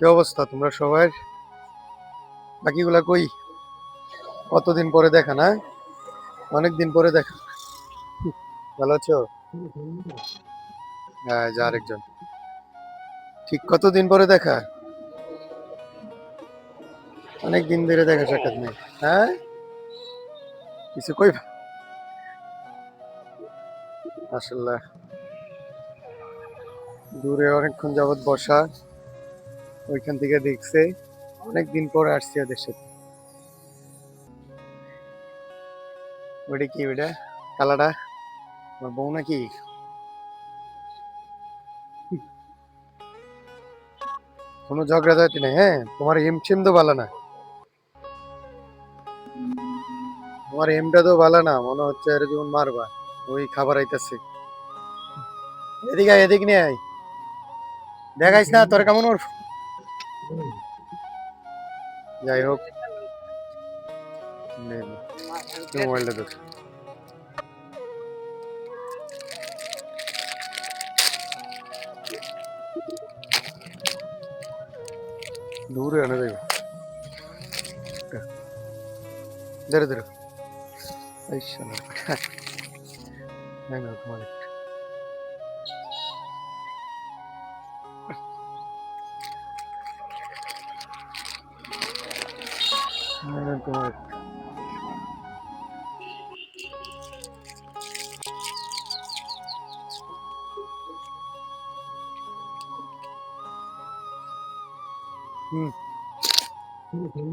কি অবস্থা? তোমরা সবাই? বাকিগুলা কই? কতদিন পরে দেখা না? অনেক দিন পরে দেখা। ভালো আছো? হ্যাঁ যা আরেকজন। ঠিক কতদিন পরে দেখা? অনেক দিন ধরে দেখা সাক্ষাৎ নেই। হ্যাঁ? কিছু কই? আসলে দূরে অনেকক্ষণ যাবৎ বসা। ওইখান থেকে দেখছে। অনেক দিন পরে আসছি ওদের সাথে। ওটা কি ওটা? কালাটা আমার বউ নাকি? কোনো ঝগড়া ঝাঁটি নেই হ্যাঁ? তোমার এম চেম তো ভালো না। তোমার এমটা তো ভালো না, মনে হচ্ছে আর যেমন মারবা, ওই খাবার আইতাছে। এদিকে এদিক নিয়ে আয়। দেখাইস না, তোর কেমন ওর যাই হোক নে, নে, তুই মোবাইলটা ধর দূরে এনে দেব ধরে ধরে এই তোমার হুম